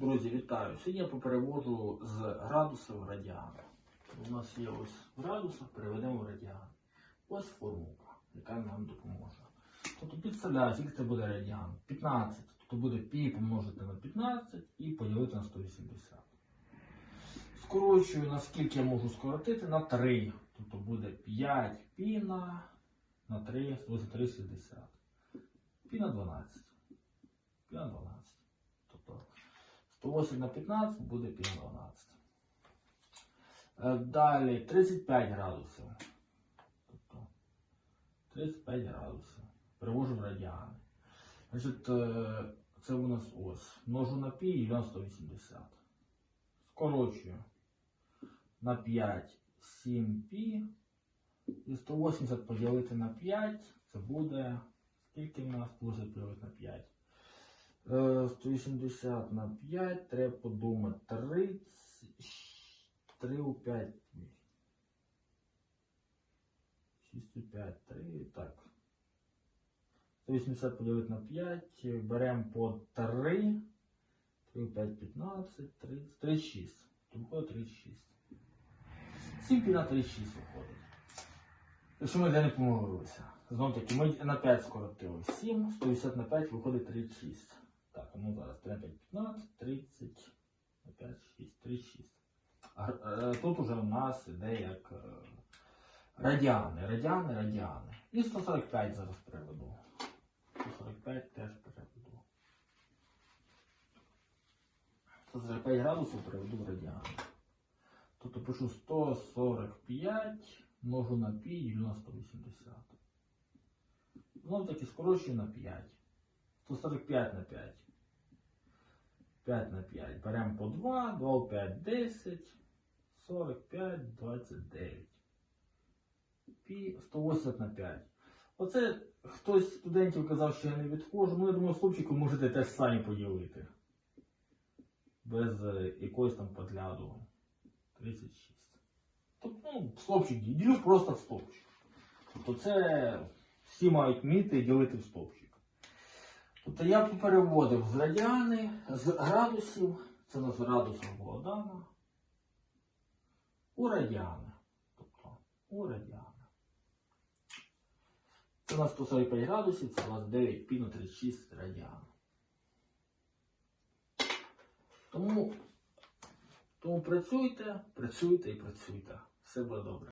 Друзі, вітаю! Сьогодні я попереводжу з градусів в радіани. У нас є ось в градусах, переведемо в радіани. Ось формулка, яка нам допоможе. Тобто підставляю, скільки це буде радіан. 15, тобто буде пі помножити на 15 і поділити на 180. Скорочую, наскільки я можу скоротити, на 3. Тобто буде 5 пі на, на 3, 183, 60. Пі на 12. Пі на 12. Тобто 108 на 15 буде пі на 12. Е, Далі 35 градусів. Тобто 35 градусів. Перевожу в радіани. Значить, е, це у нас ось. Множу на пі і на 180. Скорочую на 5 7 пі. І 180 поділити на 5. Це буде. Скільки в нас 180 поділити на 5? Е, 180 на 5, треба подумати. 30, 3 у 5. 6 у 5, 3, так. 180 поділити на 5, беремо по 3, 3 у 5, 15, 30, 36. Тут виходить 36. 7 пі на 36 виходить. Якщо ми де не помилилися. Знову таки, ми на 5 скоротили. 7, 180 на 5 виходить 36. Так, ну зараз 3 5, 15, 30, на 5, 6, 36. А, е, тут уже у нас іде як е, радіани, радіани, радіани. І 145 зараз переведу. 145 теж переведу. 145 градусів переведу в радіани. Тобто пишу 145 множу на пі і ділю на 180. Знову таки скорочую на 5. 145 на 5. 5 на 5. Беремо по 2, 2 5, 10, 45, 29. Пі 180 на 5. Оце хтось з студентів казав, що я не відходжу. Ну, я думаю, з хлопчиком можете теж самі поділити. Без е, якоїсь там подляду. 36. Тобто, ну, стовпчик ділю просто в стовпчик. Тобто це всі мають вміти ділити в стовпчик. Тобто я переводив з радіани, з градусів, це у нас градусів було дано, у радіани. Тобто у радіани. Це у нас 145 градусів, це у нас 9 пі на 36 радіан. Тому, тому працюйте, працюйте і працюйте. Все буде добре.